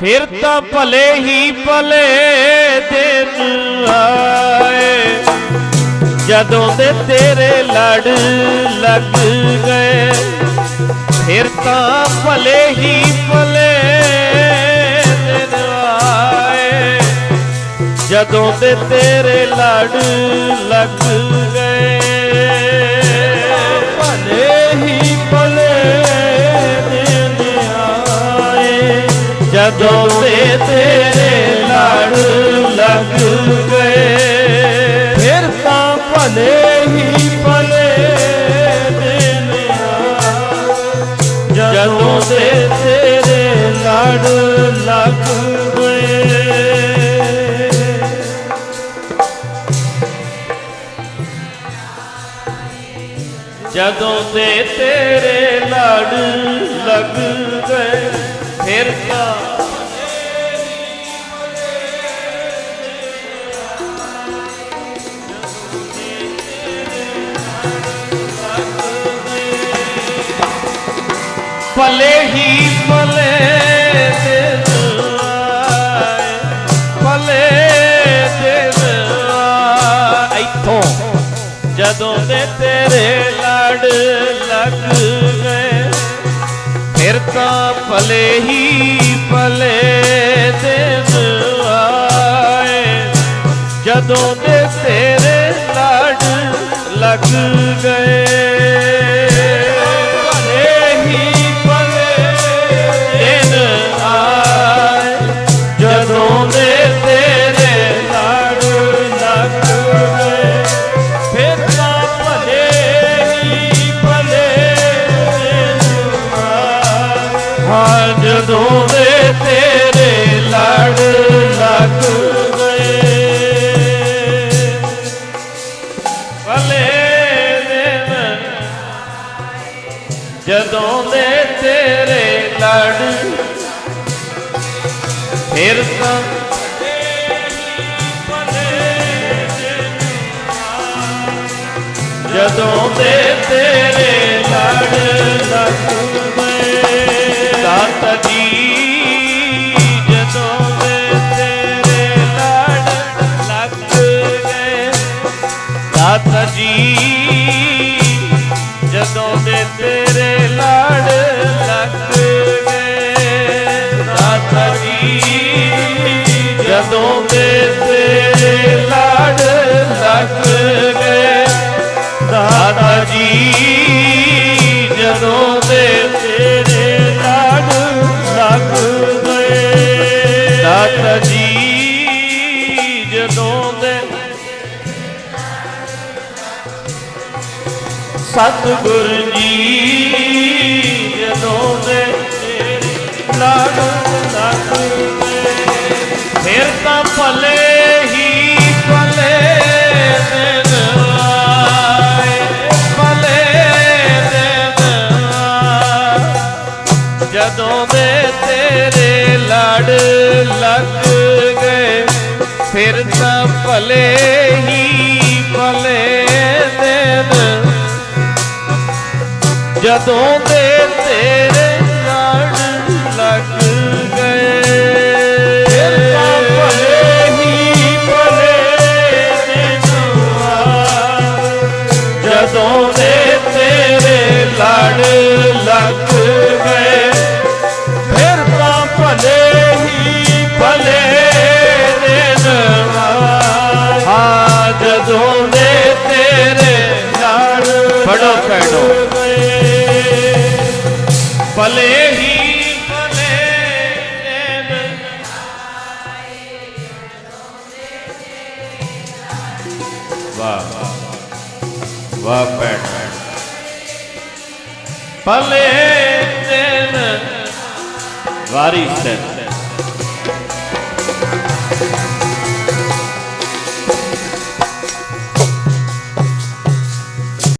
ਫਿਰ ਤਾਂ ਭਲੇ ਹੀ ਭਲੇ ਦਿਨ ਆਏ। ਜਦੋਂ ਦੇ ਤੇਰੇ ਲੜ ਲੱਗ ਗਏ, ਫਿਰ ਤਾਂ ਭਲੇ ਹੀ ਭਲੇ ਦਿਨ ਆਏ। ਜਦੋਂ ਦੇ ਤੇਰੇ ਲੜ ਲੱਗ ਗਏ ਜਦੋਂ ਦੇ ਤੇਰੇ ਲੜ ਲੱਗ ਗਏ। ਫਿਰ ਤਾਂ ਭਲੇ ਹੀ ਭਲੇ ਦਿਨ ਜਦੋਂ ਦੇ ਤੇਰੇ ਲੜ ਲੱਗ ਗਏ। ਜਦੋਂ ਦੇ ਤੇਰੇ ਲੜ ਲੱਗ ਗਏ, ਫਿਰ ਤਾਂ ਭਲੇ ਹੀ ਭਲੇ ਦਿਨ ਆਏ। ਭਲੇ ਦਿਨ ਆਏ। ਇੱਥੋਂ ਜਦੋਂ ਦੇ ਤੇਰੇ ਲੜ ਲੱਗ ਗਏ, ਫਿਰ ਤਾਂ ਭਲੇ ਹੀ ਭਲੇ ਦਿਨ ਆਏ। ਜਦੋਂ ਦੇ ਤੇਰੇ ਲੜ ਲੱਗ ਹਾਂ ਜਦੋਂ ਦੇ ਤੇਰੇ ਲੜ ਲੱਗ ਗਏ। ਭਲੇ ਦਿਨ ਜਦੋਂ ਦੇ ਤੇਰੇ ਲੜ, ਫਿਰ ਤਾਂ ਜਦੋਂ ਦੇ ਤੇਰੇ ਦਾਤਾ ਜੀ, ਜਦੋਂ ਦੇ ਤੇਰੇ ਲੜ ਲੱਗ ਗਏ। ਦਾਤਾ ਜੀ, ਜਦੋਂ ਦੇ ਤੇਰੇ ਲੜ ਲੱਗ ਗਏ। ਦਾਤਾ ਜੀ, ਜਦੋਂ ਦੇ ਤੇਰੇ ਲੜ ਲੱਗ ਗਏ। ਦਾਤਾ ਜੀ, ਜਦੋਂ ਦੇ ਸਤਿਗੁਰ ਜੀ, ਜਦੋਂ ਦੇ ਤੇਰੇ ਲੜ ਲੱਗ ਗਏ ਫਿਰ ਤਾਂ ਭਲੇ ਹੀ ਭਲੇ ਦਿਨ ਆਏ, ਭਲੇ ਦਿਨ ਆਏ। ਜਦੋਂ ਦੇ ਤੇਰੇ ਲੜ ਲੱਗ ਗਏ, ਫਿਰ ਤਾਂ ਭਲੇ ਜਦੋਂ ਦੇ ਤੇਰੇ ਲੜ ਲੱਗ ਗਏ। ਭਲੇ ਹੀ ਭਲੇ ਜਦੋਂ ਦੇ ਤੇਰੇ ਲੜ ਲੱਗ ਗਏ। ਫਿਰ ਤਾਂ ਭਲੇ ਹੀ ਭਲੇ ਹਾਂ ਜਦੋਂ ਦੇ ਤੇਰੇ ਲੜ ਫੜੋ ਕਹਿਣੋ ਭਲੇ ਹੀ ਭਲੇ ਦਿਨ ਵਾਹ ਵਾਹ ਭੈਣ ਭਲੇ ਦਿਨ ਵਾਰੀ ਸੇ